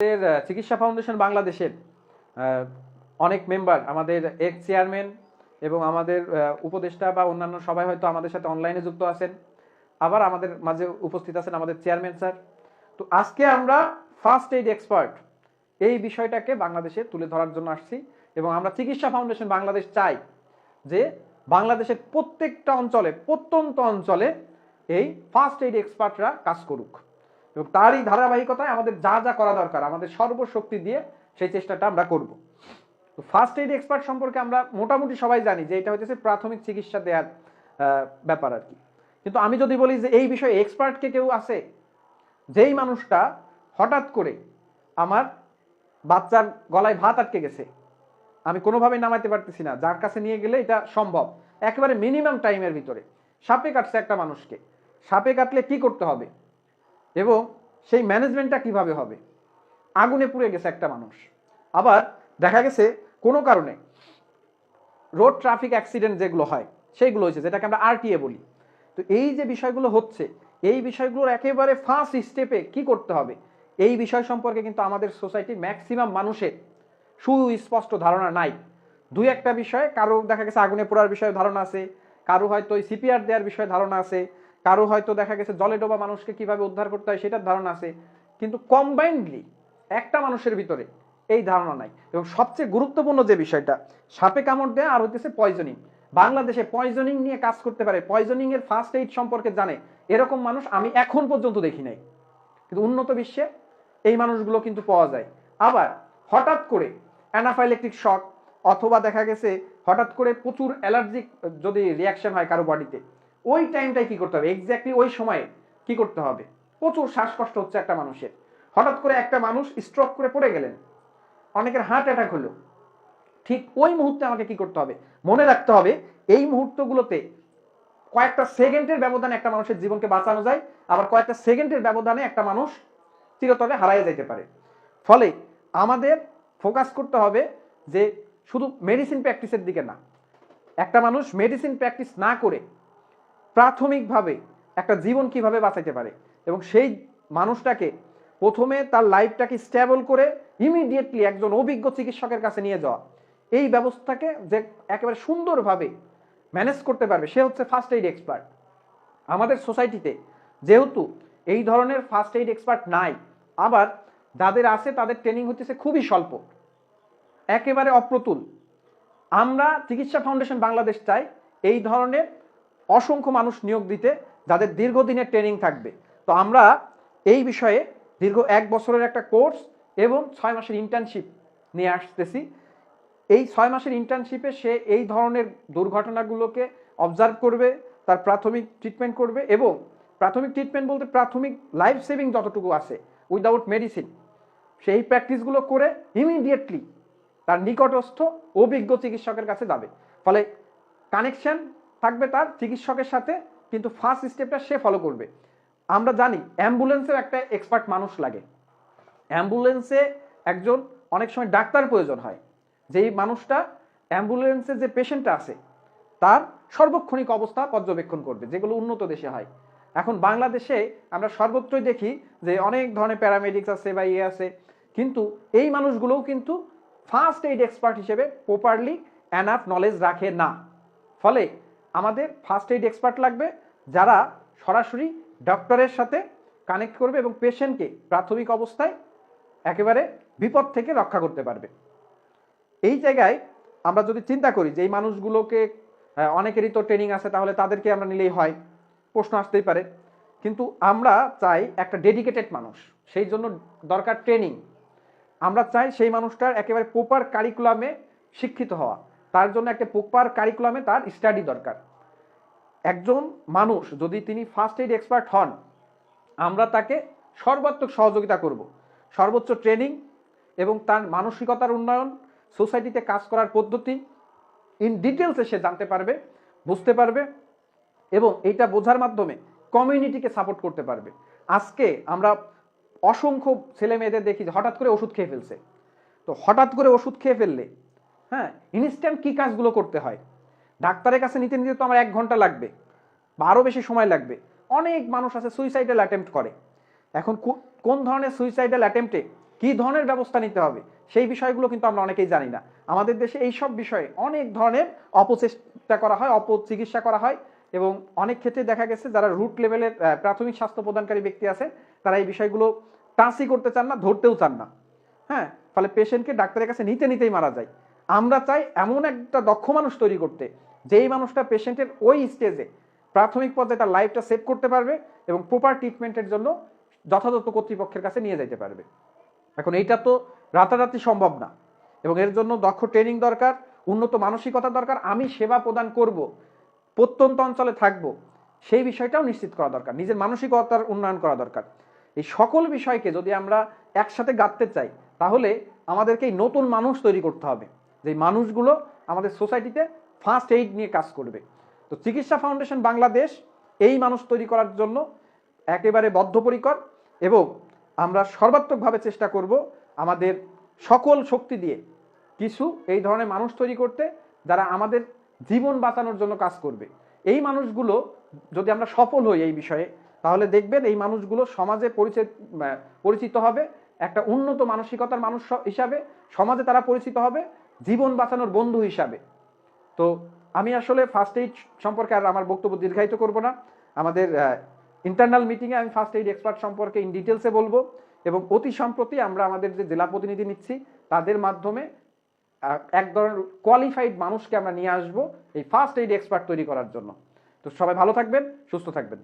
আমাদের চিকিৎসা ফাউন্ডেশন বাংলাদেশের অনেক মেম্বার, আমাদের এক চেয়ারম্যান এবং আমাদের উপদেষ্টা বা অন্যান্য সবাই হয়তো আমাদের সাথে অনলাইনে যুক্ত আছেন। আবার আমাদের মাঝে উপস্থিত আছেন আমাদের চেয়ারম্যান স্যার। তো আজকে আমরা ফার্স্ট এইড এক্সপার্ট এই বিষয়টাকে বাংলাদেশে তুলে ধরার জন্য আসছি এবং আমরা চিকিৎসা ফাউন্ডেশন বাংলাদেশ চাই যে বাংলাদেশের প্রত্যেকটা অঞ্চলে, প্রত্যন্ত অঞ্চলে এই ফার্স্ট এইড এক্সপার্টরা কাজ করুক। এবং তারই ধারাবাহিকতায় আমাদের যা যা করা দরকার, আমাদের সর্বশক্তি দিয়ে সেই চেষ্টাটা আমরা করব। তো ফার্স্ট এইড এক্সপার্ট সম্পর্কে আমরা মোটামুটি সবাই জানি যে এটা হচ্ছে প্রাথমিক চিকিৎসা দেওয়ার ব্যাপার আর কি। কিন্তু আমি যদি বলি যে এই বিষয়ে এক্সপার্টকে কেউ আছে, যেই মানুষটা হঠাৎ করে আমার বাচ্চার গলায় ভাত আটকে গেছে, আমি কোনোভাবেই নামাইতে পারতেছি না, যার কাছে নিয়ে গেলে এটা সম্ভব। একেবারে মিনিমাম টাইমের ভিতরে। সাপে কাটছে একটা মানুষকে। সাপে কাটলে কি করতে হবে? এবং সেই ম্যানেজমেন্টটা কীভাবে হবে? আগুনে পুড়ে গেছে একটা মানুষ। আবার দেখা গেছে কোনো কারণে রোড ট্রাফিক অ্যাক্সিডেন্ট যেগুলো হয়, সেইগুলো হয়েছে, যেটাকে আমরা আরটিএ বলি। তো এই যে বিষয়গুলো হচ্ছে, এই বিষয়গুলোর একেবারে ফার্স্ট স্টেপে কি করতে হবে? এই বিষয় সম্পর্কে কিন্তু আমাদের সোসাইটির ম্যাক্সিমাম মানুষের সুস্পষ্ট ধারণা নাই। দুই একটা বিষয়ে, কারও দেখা গেছে আগুনে পোড়ার বিষয়ে ধারণা আছে, কারও হয়তো সিপিআর দেওয়ার বিষয়ে ধারণা আছে কারও হয়তো দেখা গেছে জলে ডোবা মানুষকে কীভাবে উদ্ধার করতে হয় সেটার ধারণা আছে। কিন্তু কম্বাইন্ডলি একটা মানুষের ভিতরে এই ধারণা নাই। এবং সবচেয়ে গুরুত্বপূর্ণ যে বিষয়টা, সাপে কামড় দেয়া আর হইতেছে পয়জনিং বাংলাদেশে পয়জনিং নিয়ে কাজ করতে পারে পয়জনিং এর ফার্স্ট এইড সম্পর্কে জানে। এরকম মানুষ আমি এখন পর্যন্ত দেখি নাই। কিন্তু উন্নত বিশ্বে এই মানুষগুলো কিন্তু পাওয়া যায়। আবার হঠাৎ করে অ্যানাফাইলেকটিক শক অথবা দেখা গেছে হঠাৎ করে প্রচুর অ্যালার্জিক যদি রিয়াকশন হয় কারও বডিতে ওই টাইমটাই কি করতে হবে? এক্স্যাক্টলি ওই সময়ে কি করতে হবে? প্রচুর শ্বাসকষ্ট হচ্ছে একটা মানুষের। হঠাৎ করে একটা মানুষ স্ট্রোক করে পড়ে গেলেন। অনেকের হার্ট অ্যাটাক হলো। ঠিক ওই মুহূর্তে আমাকে কি করতে হবে? মনে রাখতে হবে, এই মুহূর্তগুলোতে কয়েকটা সেকেন্ডের ব্যবধানে একটা মানুষের জীবনকে বাঁচানো যায়, আবার কয়েকটা সেকেন্ডের ব্যবধানে একটা মানুষ চিরতরে হারাইয়া যেতে পারে। ফলে আমাদের ফোকাস করতে হবে যে শুধু মেডিসিন প্র্যাকটিসের দিকে না। একটা মানুষ মেডিসিন প্র্যাকটিস না করে প্রাথমিকভাবে একটা জীবন কীভাবে বাঁচাইতে পারে? এবং সেই মানুষটাকে প্রথমে তার লাইফটাকে স্টেবল করে ইমিডিয়েটলি একজন অভিজ্ঞ চিকিৎসকের কাছে নিয়ে যাওয়া। এই ব্যবস্থাকে যে একেবারে সুন্দরভাবে ম্যানেজ করতে পারবে, সে হচ্ছে ফার্স্ট এইড এক্সপার্ট। আমাদের সোসাইটিতে যেহেতু এই ধরনের ফার্স্ট এইড এক্সপার্ট নাই, আবার যাদের আছে তাদের ট্রেনিং হচ্ছে খুবই স্বল্প, একেবারে অপ্রতুল। আমরা চিকিৎসা ফাউন্ডেশন বাংলাদেশ চাই এই ধরনের অসংখ্য মানুষ নিয়োগ দিতে, যাদের দীর্ঘদিনের ট্রেনিং থাকবে। তো আমরা এই বিষয়ে দীর্ঘ এক বছরের একটা কোর্স এবং ছয় মাসের ইন্টার্নশিপ নিয়ে আসতেছি। এই ছয় মাসের ইন্টার্নশিপে সে এই ধরনের দুর্ঘটনাগুলোকে অবজার্ভ করবে, তার প্রাথমিক ট্রিটমেন্ট করবে এবং প্রাথমিক ট্রিটমেন্ট বলতে প্রাথমিক লাইফ সেভিং যতটুকু আছে উইদাউট মেডিসিন সেই প্র্যাকটিসগুলো করে ইমিডিয়েটলি তার নিকটস্থ অভিজ্ঞ চিকিৎসকের কাছে যাবে। ফলে কানেকশন থাকবে তার চিকিৎসকের সাথে, কিন্তু ফার্স্ট স্টেপটা সে ফলো করবে। আমরা জানি অ্যাম্বুলেন্সের একটা এক্সপার্ট মানুষ লাগে। অ্যাম্বুলেন্সে একজন, অনেক সময় ডাক্তার প্রয়োজন হয়। যেই মানুষটা অ্যাম্বুলেন্সে যে পেশেন্টটা আছে, তার সর্বক্ষণিক অবস্থা পর্যবেক্ষণ করবে, যেগুলো উন্নত দেশে হয়। এখন বাংলাদেশে আমরা সর্বত্রই দেখি যে অনেক ধরনের প্যারামেডিক্স আছে বা ইয়ে আছে, কিন্তু এই মানুষগুলোও কিন্তু ফার্স্ট এইড এক্সপার্ট হিসেবে প্রপারলি অ্যানাফ নলেজ রাখে না। ফলে আমাদের ফার্স্ট এইড এক্সপার্ট লাগবে, যারা সরাসরি ডক্টরের সাথে কানেক্ট করবে এবং পেশেন্টকে প্রাথমিক অবস্থায় একেবারে বিপদ থেকে রক্ষা করতে পারবে। এই জায়গায় আমরা যদি চিন্তা করি যে এই মানুষগুলোকে অনেকেরই তো ট্রেনিং আছে, তাহলে তাদেরকে আমরা নিলেই হয়, প্রশ্ন আসতেই পারে। কিন্তু আমরা চাই একটা ডেডিকেটেড মানুষ, সেই জন্য দরকার ট্রেনিং আমরা চাই সেই মানুষটার একেবারে প্রপার কারিকুলামে শিক্ষিত হওয়া। তার জন্য একটা প্রপার কারিকুলামে তার স্টাডি দরকার। একজন মানুষ যদি তিনি ফার্স্ট এইড এক্সপার্ট হন, আমরা তাকে সর্বাত্মক সহযোগিতা করব। সর্বোচ্চ ট্রেনিং এবং তার মানসিকতার উন্নয়ন সোসাইটিতে কাজ করার পদ্ধতি ইন ডিটেলসে সে জানতে পারবে, বুঝতে পারবে এবং এইটা বোঝার মাধ্যমে কমিউনিটিকে সাপোর্ট করতে পারবে। আজকে আমরা অসংখ্য ছেলে মেয়েদের দেখি যে হঠাৎ করে ওষুধ খেয়ে ফেলছে। তো হঠাৎ করে ওষুধ খেয়ে ফেললে হ্যাঁ ইনস্ট্যান্ট কী কাজগুলো করতে হয়? ডাক্তারের কাছে নিতে নিতে তো আমার এক ঘণ্টা লাগবে বা আরও বেশি সময় লাগবে। অনেক মানুষ আছে সুইসাইডাল অ্যাটেম্প্ট করে। এখন কোন ধরনের সুইসাইডাল অ্যাটেম্পটে কি ধরনের ব্যবস্থা নিতে হবে, সেই বিষয়গুলো কিন্তু আমরা অনেকেই জানি না। আমাদের দেশে এই সব বিষয়ে অনেক ধরনের অপচেষ্টা করা হয়, অপচিকিৎসা করা হয় এবং অনেক ক্ষেত্রে দেখা গেছে যারা রুট লেভেলের প্রাথমিক স্বাস্থ্য প্রদানকারী ব্যক্তি আছে, তারা এই বিষয়গুলো টাচই করতে চান না, ধরতেও চান না। হ্যাঁ ফলে পেশেন্টকে ডাক্তারের কাছে নিতে নিতেই মারা যায়। আমরা চাই এমন একটা দক্ষ মানুষ তৈরি করতে, যেই মানুষটা পেশেন্টের ওই স্টেজে প্রাথমিক পর্যায়ে তার লাইফটা সেভ করতে পারবে এবং প্রপার ট্রিটমেন্টের জন্য যথাযথ কর্তৃপক্ষের কাছে নিয়ে যেতে পারবে। এখন এইটা তো রাতারাতি সম্ভব না এবং এর জন্য দক্ষ ট্রেনিং দরকার, উন্নত মানসিকতা দরকার, আমি সেবা প্রদান করব, প্রত্যন্ত অঞ্চলে থাকব, সেই বিষয়টাও নিশ্চিত করা দরকার, নিজের মানসিকতার উন্নয়ন করা দরকার। এই সকল বিষয়কে যদি আমরা একসাথে গাঁথতে চাই, তাহলে আমাদেরকে নতুন মানুষ তৈরি করতে হবে। যে মানুষগুলো আমাদের সোসাইটিতে ফার্স্ট এইড নিয়ে কাজ করবে। তো চিকিৎসা ফাউন্ডেশন বাংলাদেশ এই মানুষ তৈরি করার জন্য একেবারে বদ্ধপরিকর এবং আমরা সর্বাত্মকভাবে চেষ্টা করব আমাদের সকল শক্তি দিয়ে কিছু এই ধরনের মানুষ তৈরি করতে যারা আমাদের জীবন বাঁচানোর জন্য কাজ করবে। এই মানুষগুলো যদি আমরা সফল হই এই বিষয়ে, তাহলে দেখবেন এই মানুষগুলো সমাজে পরিচিত পরিচিত হবে, একটা উন্নত মানসিকতার মানুষ হিসাবে সমাজে তারা পরিচিত হবে জীবন বাঁচানোর বন্ধু হিসাবে। তো আমি আসলে ফার্স্ট এইড সম্পর্কে আর আমার বক্তব্য দীর্ঘায়িত করব না। আমাদের ইন্টারনাল মিটিংয়ে আমি ফার্স্ট এইড এক্সপার্ট সম্পর্কে ইন ডিটেলসে বলব এবং অতি সম্প্রতি আমরা আমাদের যে জেলা প্রতিনিধি নিচ্ছি, তাদের মাধ্যমে এক ধরনের কোয়ালিফাইড মানুষকে আমরা নিয়ে আসব এই ফার্স্ট এইড এক্সপার্ট তৈরি করার জন্য। তো সবাই ভালো থাকবেন, সুস্থ থাকবেন।